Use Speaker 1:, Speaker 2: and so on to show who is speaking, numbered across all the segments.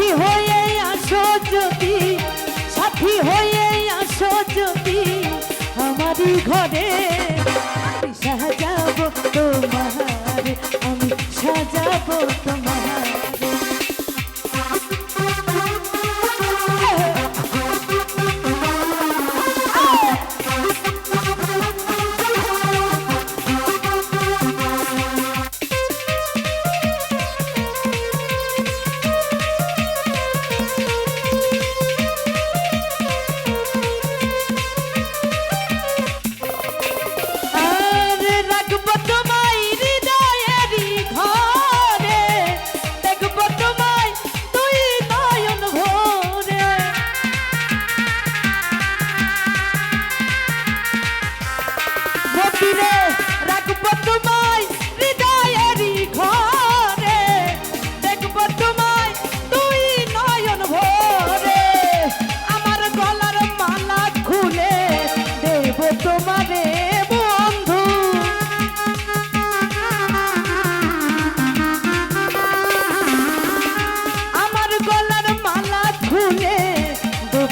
Speaker 1: সাথী হয়ে আসো যদি, সাথী হয়ে আসো যদি, আমারই ঘরে সাজাবো তোমার, আমি সাজাবো তোমার।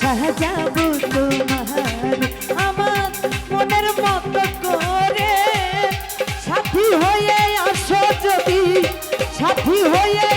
Speaker 1: সাজাব তোমার আমার মনের মত করে। সাথী হয়ে আসো যদি সাথী হয়ে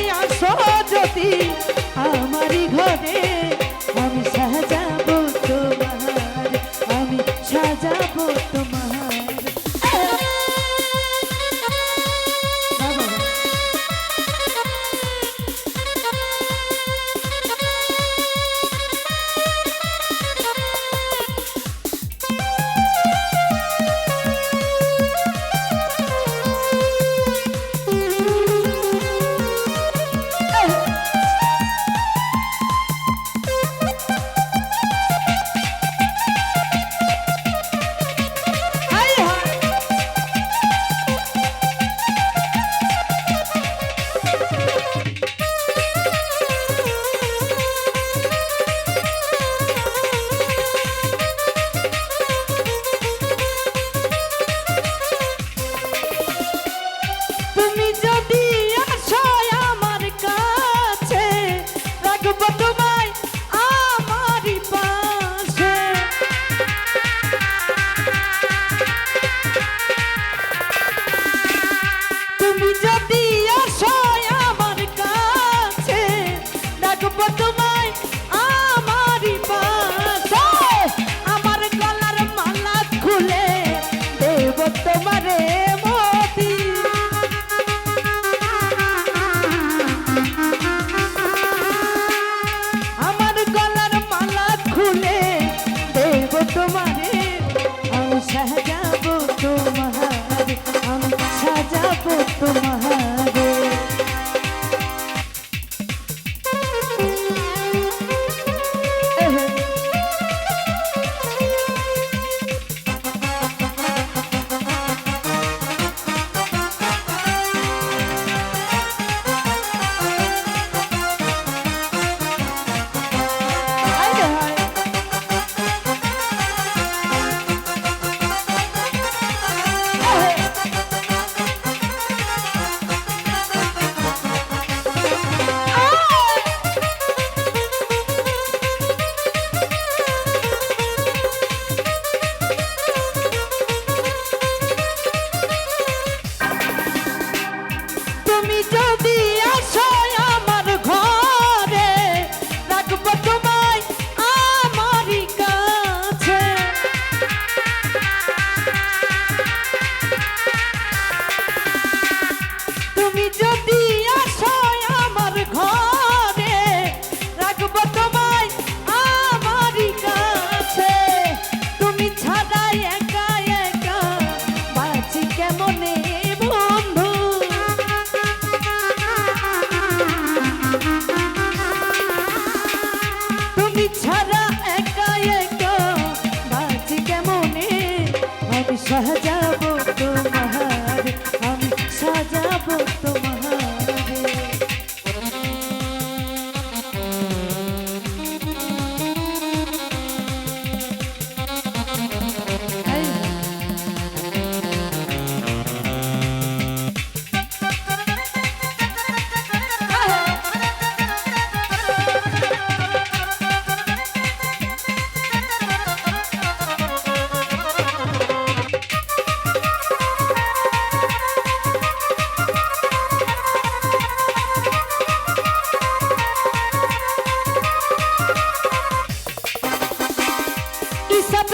Speaker 1: me.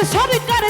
Speaker 1: সরকার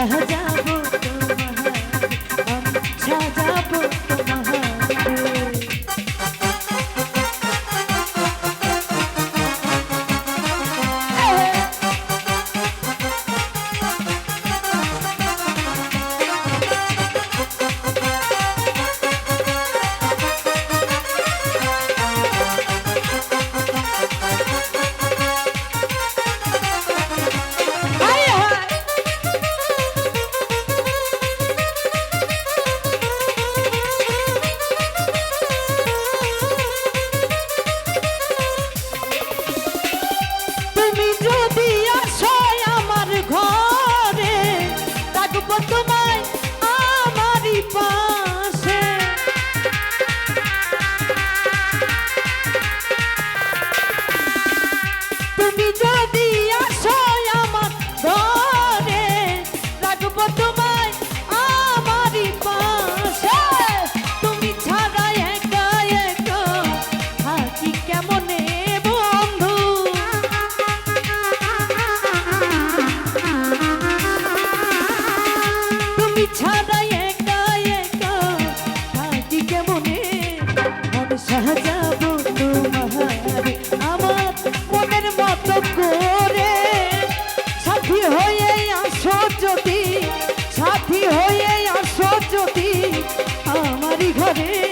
Speaker 1: আমি আমারই ঘরে